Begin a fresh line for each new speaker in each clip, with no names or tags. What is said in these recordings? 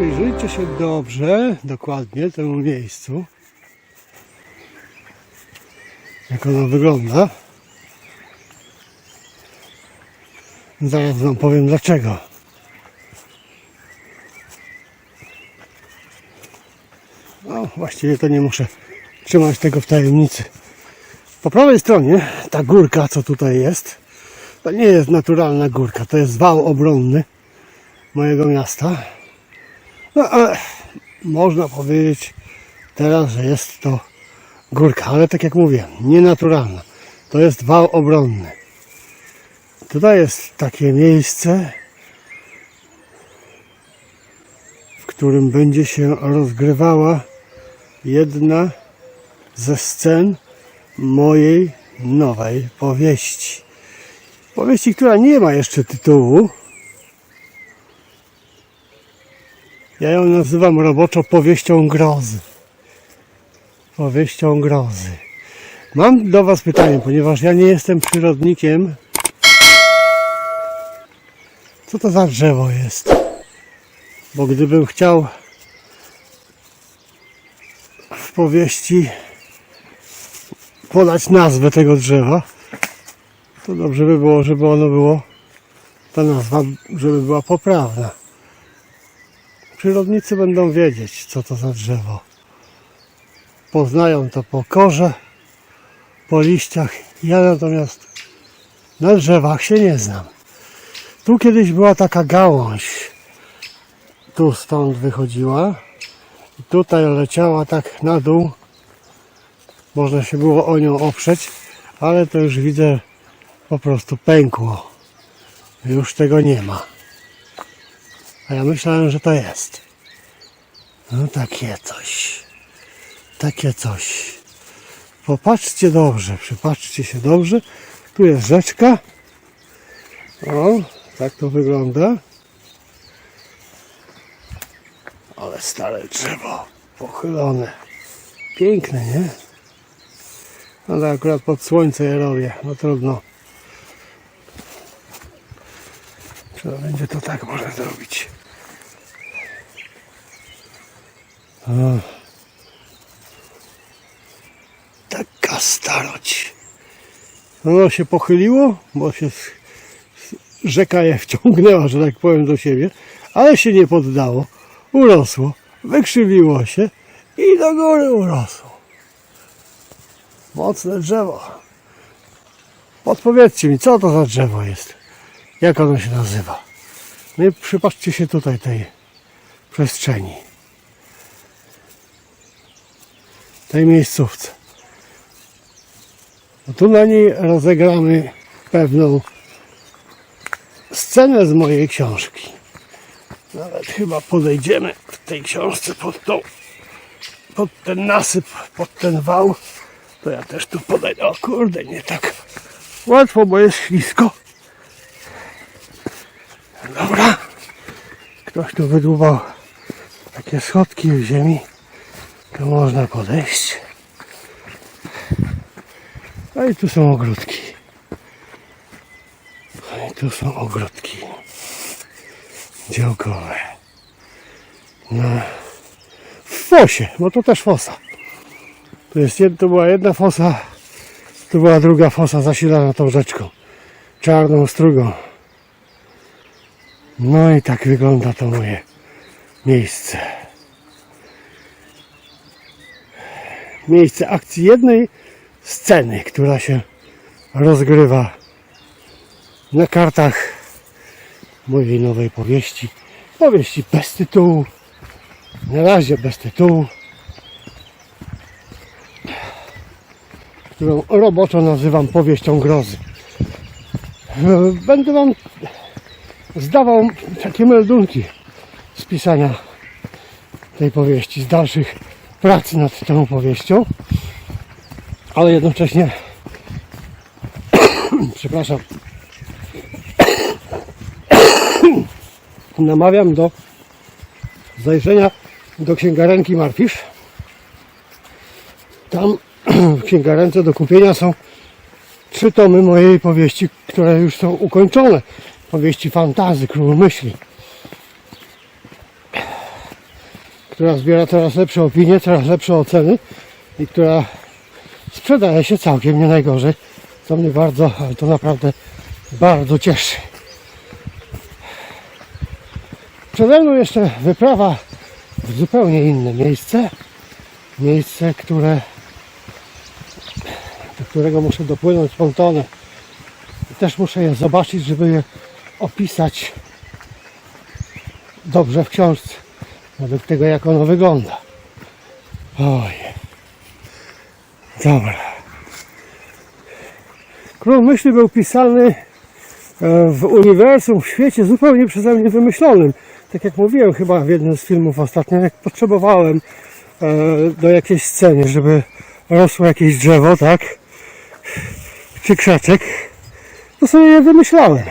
Przyjrzyjcie się dobrze, dokładnie temu miejscu. Jak ono wygląda. Zaraz wam powiem dlaczego. No, właściwie to nie muszę trzymać tego w tajemnicy. Po prawej stronie ta górka, co tutaj jest, to nie jest naturalna górka, to jest wał obronny mojego miasta. No ale można powiedzieć teraz, że jest to górka, ale tak jak mówię, nienaturalna. To jest wał obronny. Tutaj jest takie miejsce, w którym będzie się rozgrywała jedna ze scen mojej nowej powieści. Powieści, która nie ma jeszcze tytułu. Ja ją nazywam roboczo powieścią grozy. Powieścią grozy. Mam do Was pytanie, ponieważ ja nie jestem przyrodnikiem. Co to za drzewo jest? Bo gdybym chciał w powieści podać nazwę tego drzewa, to dobrze by było, żeby ono było, ta nazwa, żeby była poprawna. Przyrodnicy będą wiedzieć, co to za drzewo. Poznają to po korze, po liściach. Ja natomiast na drzewach się nie znam. Tu kiedyś była taka gałąź. Tu stąd wychodziła. I tutaj leciała tak na dół. Można się było o nią oprzeć, ale to już widzę po prostu pękło. Już tego nie ma. A ja myślałem, że to jest. No takie coś. Takie coś. Popatrzcie dobrze, przypatrzcie się dobrze. Tu jest rzeczka. O, tak to wygląda. Ale stare drzewo. Pochylone. Piękne, nie? Ale akurat pod słońce je robię. No trudno. Trzeba będzie to tak może zrobić. Taka starość. Ono się pochyliło, bo się rzeka je wciągnęła, że tak powiem, do siebie, ale się nie poddało. Urosło, wykrzywiło się i do góry urosło. Mocne drzewo. Podpowiedzcie mi, co to za drzewo jest? Jak ono się nazywa? No i przypatrzcie się tutaj tej przestrzeni. Tej miejscówce. No tu na niej rozegramy pewną scenę z mojej książki. Nawet chyba podejdziemy w tej książce pod tą, pod ten nasyp, pod ten wał. To ja też tu podejdę. O kurde, nie tak łatwo, bo jest ślisko. Dobra. Ktoś tu wydłubał takie schodki w ziemi. Tu można podejść. No i tu są ogródki. No i tu są ogródki. Działkowe. W fosie, bo to też fosa. Tu jest to była jedna fosa, tu była druga fosa zasilana tą rzeczką. Czarną strugą. No i tak wygląda to moje miejsce. Miejsce akcji jednej sceny, która się rozgrywa na kartach mojej nowej powieści. Powieści bez tytułu. Na razie bez tytułu. Którą roboczo nazywam powieścią grozy. Będę wam zdawał takie meldunki z pisania tej powieści, z dalszych prac nad tą powieścią, ale jednocześnie przepraszam namawiam do zajrzenia do księgarenki Marfisz tam w księgarence do kupienia są trzy tomy mojej powieści, które już są ukończone powieści fantazy, król myśli. Która zbiera coraz lepsze opinie, coraz lepsze oceny i która sprzedaje się całkiem nie najgorzej, co mnie bardzo, ale to naprawdę bardzo cieszy. Przede mną jeszcze wyprawa w zupełnie inne miejsce. Miejsce, które, do którego muszę dopłynąć pontonem. Też muszę je zobaczyć, żeby je opisać dobrze w książce. Według tego, jak ono wygląda. Oj. Dobra. Król Myśli był pisany e, w uniwersum, w świecie zupełnie przeze mnie wymyślonym. Tak jak mówiłem chyba w jednym z filmów ostatnio, jak potrzebowałem e, do jakiejś sceny, żeby rosło jakieś drzewo, tak? Czy krzaczek, to sobie je wymyślałem.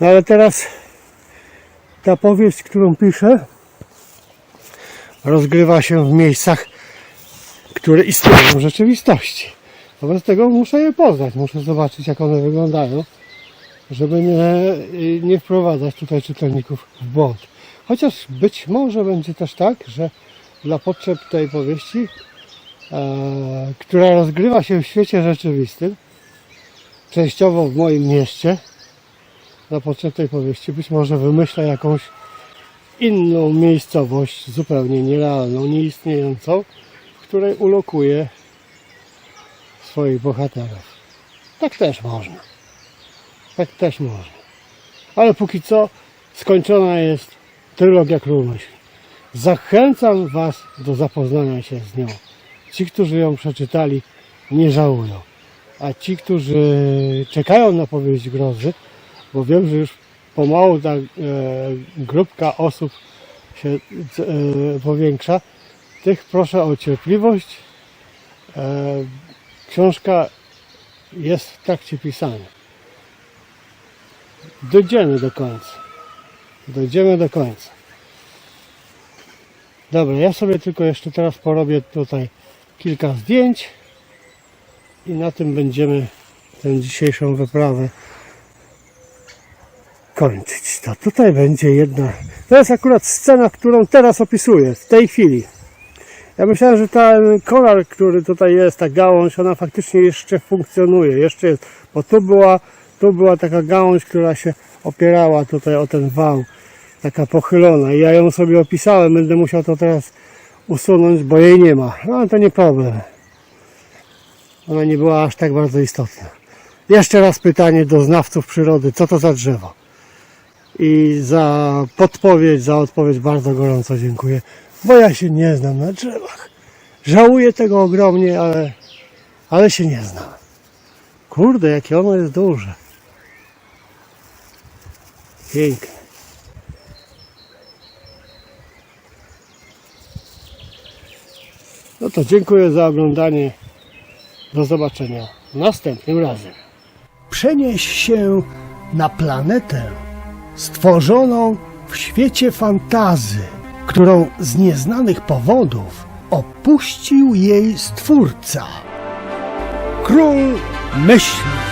No ale teraz ta powieść, którą piszę, rozgrywa się w miejscach, które istnieją w rzeczywistości. Wobec tego muszę je poznać, muszę zobaczyć, jak one wyglądają, żeby nie, nie wprowadzać tutaj czytelników w błąd. Chociaż być może będzie też tak, że dla potrzeb tej powieści, e, która rozgrywa się w świecie rzeczywistym, częściowo w moim mieście, dla potrzeb tej powieści, być może wymyślę jakąś inną miejscowość, zupełnie nierealną, nieistniejącą, w której ulokuję swoich bohaterów. Tak też można. Tak też można. Ale póki co skończona jest trylogia Król Myśli. Zachęcam Was do zapoznania się z nią. Ci, którzy ją przeczytali, nie żałują. A ci, którzy czekają na powieść grozy, bo wiem, że już pomału ta e, grupka osób się e, powiększa, tych proszę o cierpliwość. E, książka jest w trakcie pisania. Dojdziemy do końca. Dojdziemy do końca. Dobra, ja sobie tylko jeszcze teraz porobię tutaj kilka zdjęć i na tym będziemy tę dzisiejszą wyprawę kończyć. To tutaj będzie jedna. To jest akurat scena, którą teraz opisuję, w tej chwili. Ja myślałem, że ten konar, który tutaj jest, ta gałąź, ona faktycznie jeszcze funkcjonuje, jeszcze jest, bo tu była, tu była taka gałąź, która się opierała tutaj o ten wał, taka pochylona i ja ją sobie opisałem, będę musiał to teraz usunąć, bo jej nie ma. No ale to nie problem. Ona nie była aż tak bardzo istotna. Jeszcze raz pytanie do znawców przyrody, co to za drzewo? I za podpowiedź, za odpowiedź bardzo gorąco dziękuję, bo ja się nie znam na drzewach. Żałuję tego ogromnie, ale, ale się nie znam. Kurde, jakie ono jest duże. Piękne. No to dziękuję za oglądanie. Do zobaczenia następnym razem.
przenieś się na planetę stworzoną w świecie fantazy, którą z nieznanych powodów opuścił jej stwórca. Król myśli.